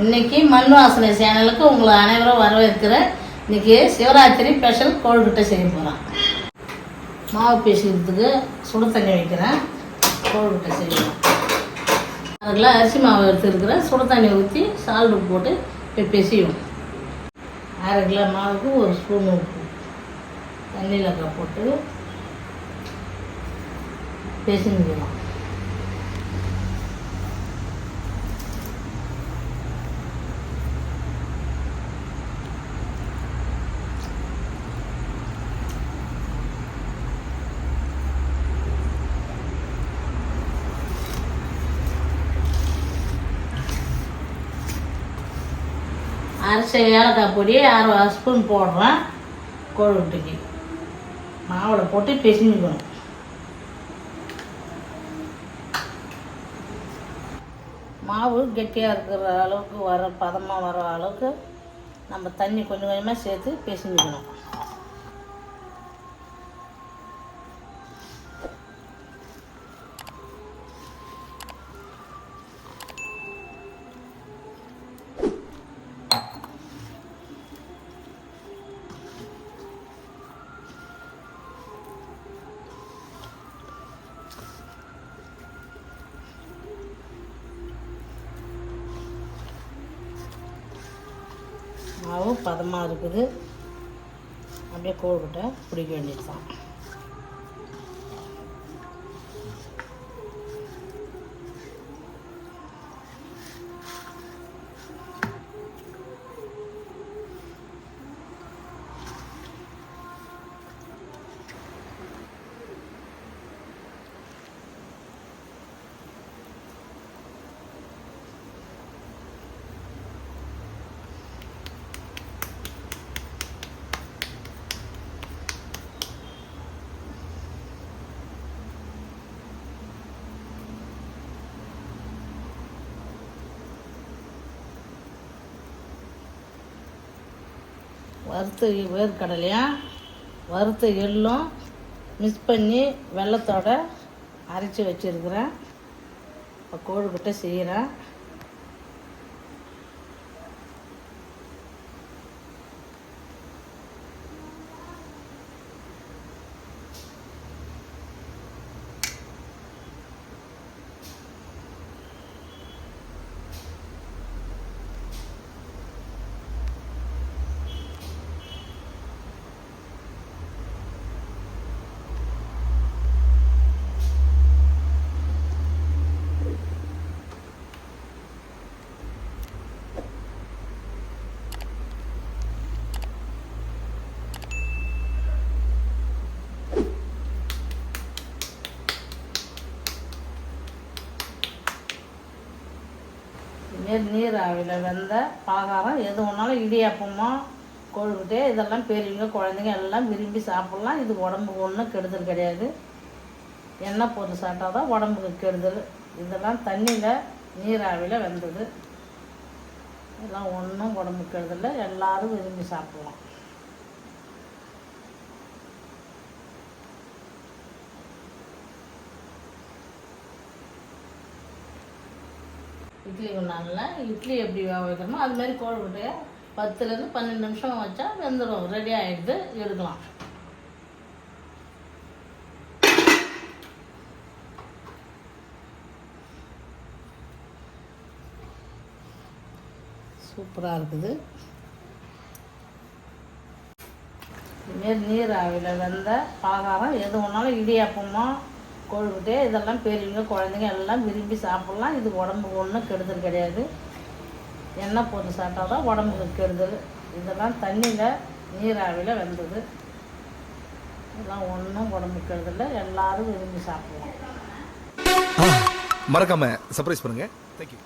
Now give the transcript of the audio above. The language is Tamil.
இன்னைக்கு மண் வாசனை சேனலுக்கு உங்களை அனைவரும் வரவேற்கிறேன். இன்னைக்கு சிவராத்திரி ஸ்பெஷல் கோழிக்கிட்ட செய்ய போகிறோம் மாவு பேசுகிறதுக்கு சுடு தண்ணி வைக்கிறேன். கோழிக்கிட்ட செய்யணும் அதில் அரிசி மாவு எடுத்துருக்கிறேன். சுடு தண்ணி ஊற்றி சால்ட் போட்டு இப்போ பிசையும். அரை கிலோ மாவுக்கு ஒரு ஸ்பூன் உப்பு. தண்ணியில் போட்டு பிசைஞ்சிக்கணும் அரிசி ஏலக்காய் பொடி அரை ஸ்பூன் போடுறேன். கோழிட்டுக்கு மாவில் போட்டு பிசைஞ்சுக்கணும். மாவு கெட்டியாக இருக்கிற அளவுக்கு வர பதமாக வர அளவுக்கு நம்ம தண்ணி கொஞ்சம் கொஞ்சமாக சேர்த்து பிசைஞ்சுக்கணும். மாவு பதமாக இருக்குது. அப்படியே கோழிக்கிட்ட பிடிக்க வேண்டியது தான் வறுத்து வேர்க்கடலையும் வறுத்த எள்ளும் மிக்ஸ் பண்ணி வெள்ளத்தோடு அரைச்சி வச்சுருக்குறேன். இப்போ கோழிக்கிட்ட செய்கிறேன் இதுமாரி நீர் ஆவியில் வெந்த பலகாரம் எது ஒன்றாலும் இடியாப்பமோ கொழுக்கட்டை இதெல்லாம் பெரியவங்க குழந்தைங்க எல்லாம் விரும்பி சாப்பிட்லாம். இது உடம்புக்கு ஒன்றும் கெடுதல் கிடையாது. எண்ணெய் பொருள் சாப்பிட்டா தான் உடம்புக்கு கெடுதல். இதெல்லாம் தண்ணியில் நீராவியில் வெந்தது. இதெல்லாம் ஒன்றும் உடம்புக்கு கெடுதல் எல்லாரும் விரும்பி சாப்பிட்லாம். இட்லி குண்டானில் இட்லி எப்படி வேக வைக்கிறோமோ அது மாதிரி கோழிக்கட்டையை பத்துலேருந்து பன்னெண்டு நிமிஷம் வச்சா வெந்துடும் ரெடி ஆகிடுது எடுக்கலாம். சூப்பராக இருக்குது. இதுமாரி நீர் ஆவியில் வெந்த பலகாரம் எது ஒன்றாலும் இடியாப்பமாக கொழுக்கட்டை இதெல்லாம் பெரியவங்க குழந்தைங்க எல்லாம் விரும்பி சாப்பிட்லாம். இது உடம்புக்கு ஒன்றும் கெடுதல் கிடையாது. எண்ணெய் போட்டு சாப்பிட்டா தான் உடம்புக்கு கெடுதல். இதெல்லாம் தண்ணியில் நீராவியில் வெந்தது. இதெல்லாம் ஒன்றும் உடம்புக்கு கெடுதல் எல்லோரும் விரும்பி சாப்பிடுவோம் மறக்காமல் சர்ப்ரைஸ் பண்ணுங்கள் தேங்க்யூ